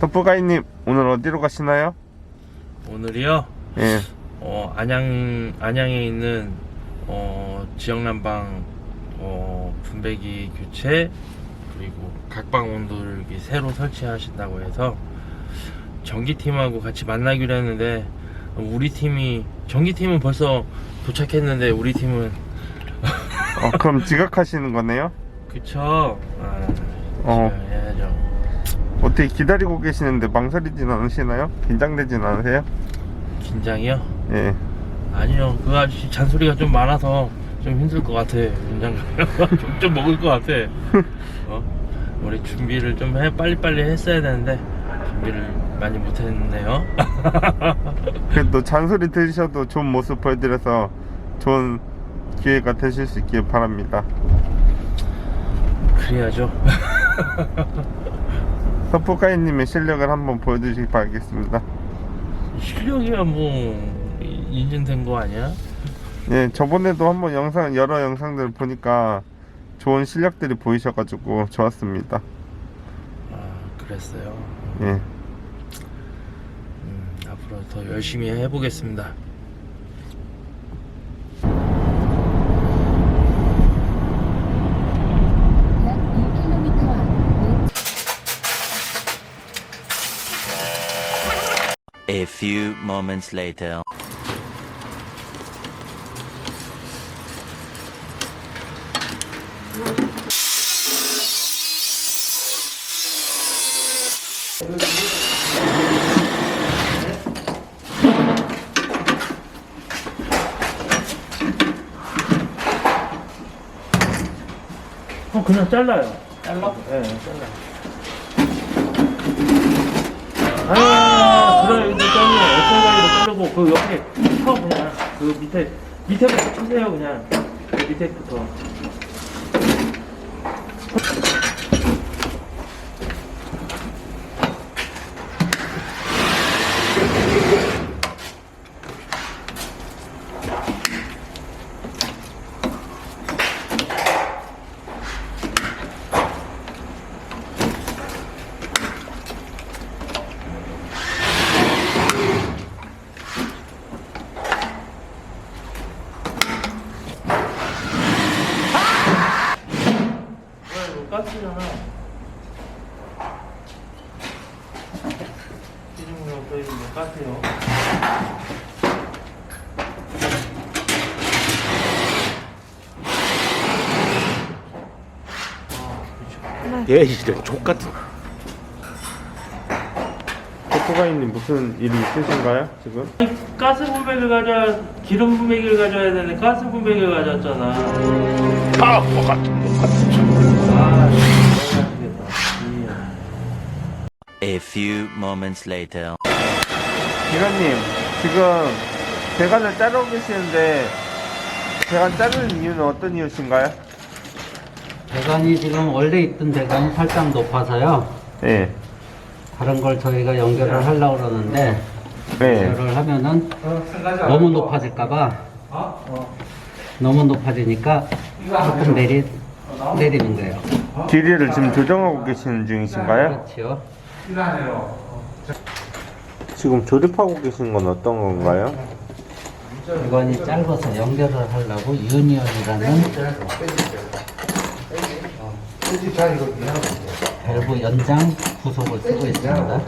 덕부가이님 오늘 어디로 가시나요? 오늘이요. 예. 어, 안양 안양에 있는 어, 지역 난방 어, 분배기 교체 그리고 각방 온도를 새로 설치하신다고 해서 전기 팀하고 같이 만나기로 했는데 우리 팀이 전기 팀은 벌써 도착했는데 우리 팀은 어, 그럼 지각하시는 거네요? 그쵸? 아, 어. 어. 해야죠. 어떻게 기다리고 계시는데 망설이진 않으시나요? 긴장되진 않으세요? 긴장이요? 예. 아니요, 그 아저씨 잔소리가 좀 많아서 좀 힘들 것 같아. 긴장 좀, 좀 먹을 것 같아. 어? 우리 준비를 좀 해, 빨리빨리 했어야 되는데, 준비를 많이 못했네요. 그래도 잔소리 들으셔도 좋은 모습 보여드려서 좋은 기회가 되실 수 있길 바랍니다. 그래야죠. 덕부가이님의 실력을 한번 보여주시기 바라겠습니다. 실력이야, 뭐, 이- 인증된 거 아니야? 예, 저번에도 한번 영상, 여러 영상들을 보니까 좋은 실력들이 보이셔가지고 좋았습니다. 아, 그랬어요. 예. 음, 앞으로 더 열심히 해보겠습니다. A few moments later. 어, 그냥 잘라요. 잘라? 네, 잘라. 아, 이거 저기 에어컨 자르고 그 옆에 쳐 그냥 그 밑에 밑에부터 치세요 그냥 그 밑에부터. 뭐야 가스잖아. 기름이 없어 이거 가스요. 얘 이제 족 같은 덕부가이님 무슨 일이 있으신가요, 지금? 가스 분배기를 가져야 기름 분배기를 가져야 되는데 가스 분배기를 가져왔잖아. 바보 같은 놈 같은 놈. 아. A few moments later. 기관님, 지금 배관을 자르고 계시는데 배관 자르는 이유는 어떤 이유신가요? 배관이 지금 원래 있던 배관이 살짝 높아서요. 예. 다른 걸 저희가 연결을 하려고 그러는데 네. 연결을 하면은 너무 높아질까봐. 너무 높아지니까 조금 내리 내리는 거예요. 길이를 지금 조정하고 계시는 중이신가요? 그렇지요. 지금 조립하고 계신 건 어떤 건가요? 배관이 짧아서 연결을 하려고 유니언이라는 밸브 연장 구속을 쓰고 있습니다.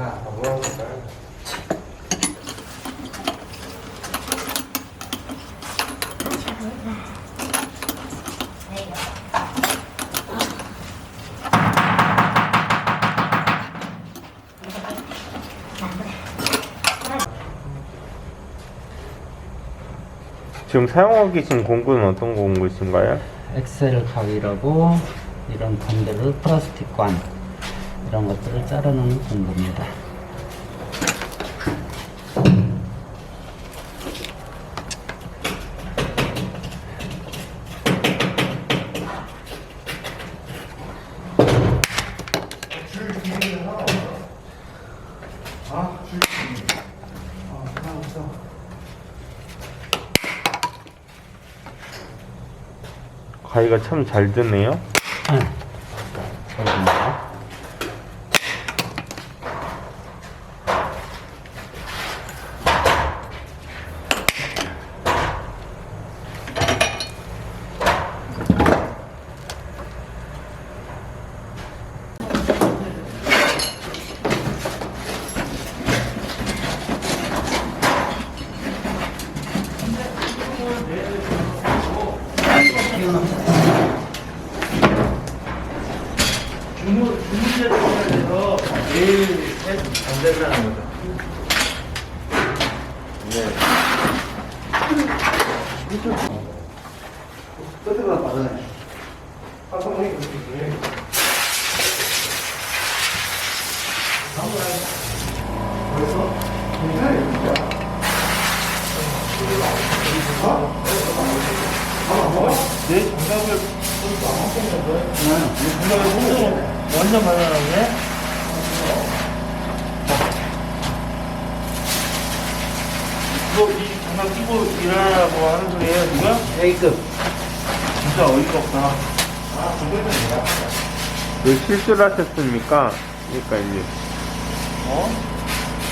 지금 사용하고 계신 공구는 어떤 공구이신가요? 엑셀 가위라고 이런 관들을 플라스틱 관 이런 것들을 자르는 공구입니다. 가위가 참 잘 드네요. 네. 저입니다. 안 된다는 거죠. 네. 내 장갑을 장갑을 완전 발라놨네. 이거 이 장갑 끼고 일하라고 하는 소리예요, 누가? A급. 진짜 어이가 없다. 왜 실수를 하셨습니까? 그러니까 이제 어?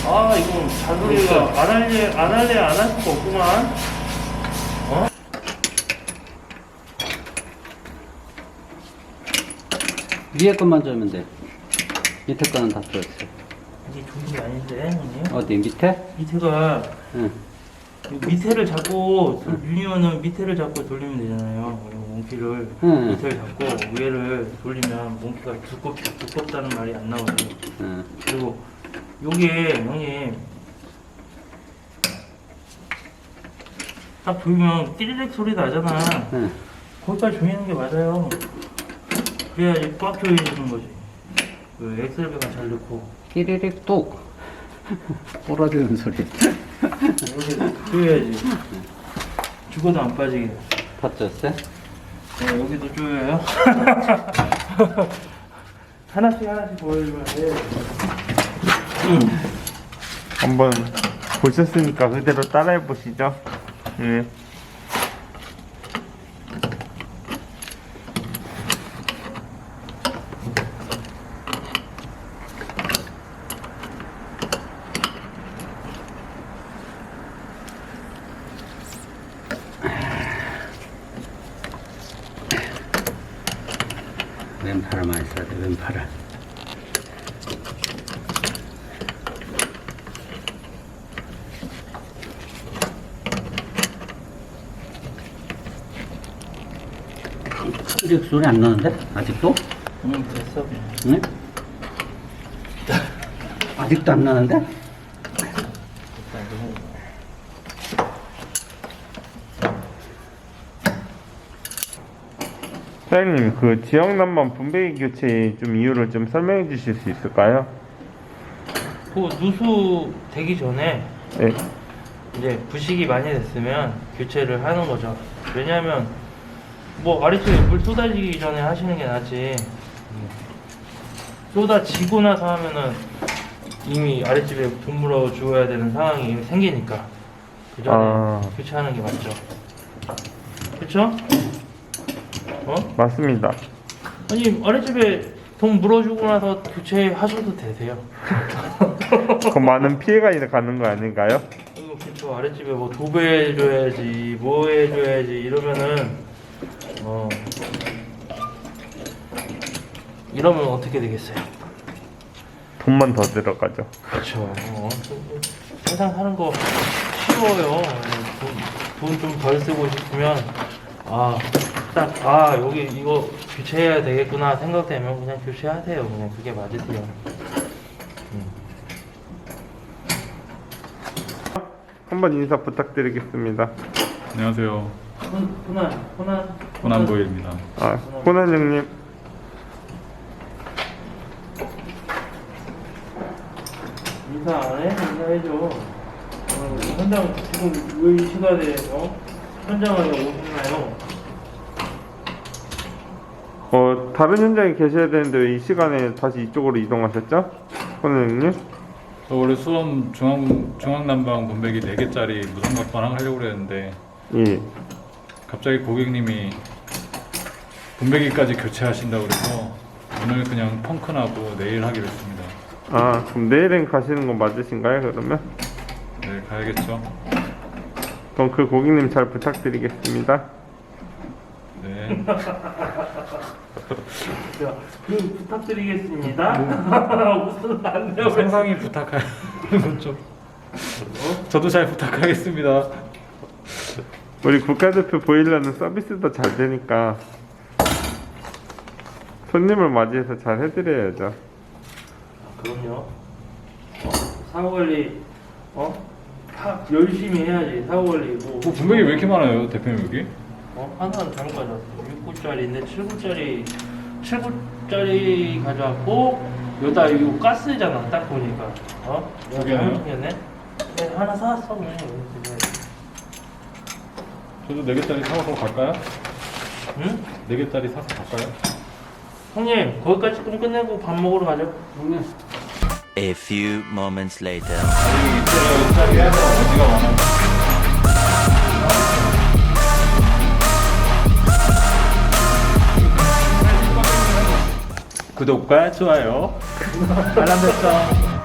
아, 이거 잔소리가 안 할래, 안 할래, 안 할 수가 없구만. 어? 위에 것만 주면 돼. 밑에 거는 다 써있어. 이게 좋은 게 아닌데, 형님? 어디 밑에? 밑에가, 응. 이 밑에를 잡고, 유니온은 밑에를 잡고 돌리면 되잖아요. 그리고 몽키를 응. 밑에를 잡고 위에를 돌리면 몽키가 두껍, 두껍다는 말이 안 나오죠. 응. 그리고 요게 형님 딱 조이면 띠리릭 소리 나잖아 응. 거기까지 조이는 게 맞아요 그래야지 꽉 조이는 거지 그 엑셀배가 잘 넣고 끼리릭 뚝. 부러지는 소리. 이렇게 조여야지 죽어도 안 빠지게 다 쪘어? 네, 여기도 조여요 하나씩 하나씩 보여주면 돼 한번 보셨으니까 그대로 따라해 보시죠. 예. 왼팔을 많이 써야 돼, 왼팔을. 끼리릭 소리 안 나는데? 아직도? 응 됐어 응? 아직도 안 나는데? 사장님 그 지역 난방 분배기 교체 좀 이유를 좀 설명해 주실 수 있을까요? 그 누수 되기 전에 예. 이제 부식이 많이 됐으면 교체를 하는 거죠. 왜냐하면 뭐 아래쪽에 물 쏟아지기 전에 하시는 게 낫지. 쏟아지고 나서 하면은 이미 아랫집에 분물어 주어야 되는 상황이 생기니까 그 전에 아. 교체하는 게 맞죠. 그렇죠? 어? 맞습니다. 아니 아랫집에 돈 물어주고 나서 교체하셔도 되세요. 그 많은 피해가 가는 거 아닌가요? 이거 그쵸 아랫집에 뭐 도배해줘야지 뭐 해줘야지 이러면은 어 이러면 어떻게 되겠어요? 돈만 더 들어가죠. 그쵸 어, 세상 사는 거 쉬워요 돈 좀 덜 쓰고 싶으면 아 딱 아 여기 이거 교체해야 되겠구나 생각되면 그냥 교체하세요 그냥 그게 맞으세요 한번 인사 부탁드리겠습니다. 안녕하세요. 호- 호난 호난 호남보일입니다. 아, 호난 형님. 인사 안 해? 인사해줘. 어, 현장 지금 왜이 시간에 어? 현장에 오셨나요? 어, 다른 현장에 계셔야 되는데 왜 이 시간에 다시 이쪽으로 이동하셨죠? 호난 형님? 저 원래 수원 중앙 중앙 난방 분배기 4개짜리 무선각 반항하려고 그랬는데 예. 갑자기 고객님이 분배기까지 교체하신다고 그래서 오늘 그냥 펑크나고 내일 하기로 했습니다. 아, 그럼 내일은 가시는 건 맞으신가요, 그러면? 네, 가야겠죠. 그럼 그 고객님 잘 부탁드리겠습니다. 네. 자, 그 부탁드리겠습니다. 무슨 안 돼요? 상상이 부탁하는 건 좀. 저도 잘 부탁하겠습니다. 우리 국가대표 보일러는 서비스도 잘 되니까 손님을 맞이해서 잘 해드려야죠. 그럼요. 어? 사고 관리 어? 다 열심히 해야지 사고 관리 뭐뭐 분명히 왜 이렇게 많아요 대표님 여기? 어? 하나는 잘못 가져왔어 6구짜리인데 7구짜리 7구짜리 가져왔고 여기다 이거 가스잖아 딱 보니까 어? 두 개네요? 잘못 생겼네? 네, 하나 사왔어 그냥 저도 4개짜리 사서 갈까요? 응? 4개짜리 사서 갈까요? 형님 거기까지 좀 끝내고 밥 먹으러 가죠 형님 A few moments later. 구독과 좋아요 알람 됐어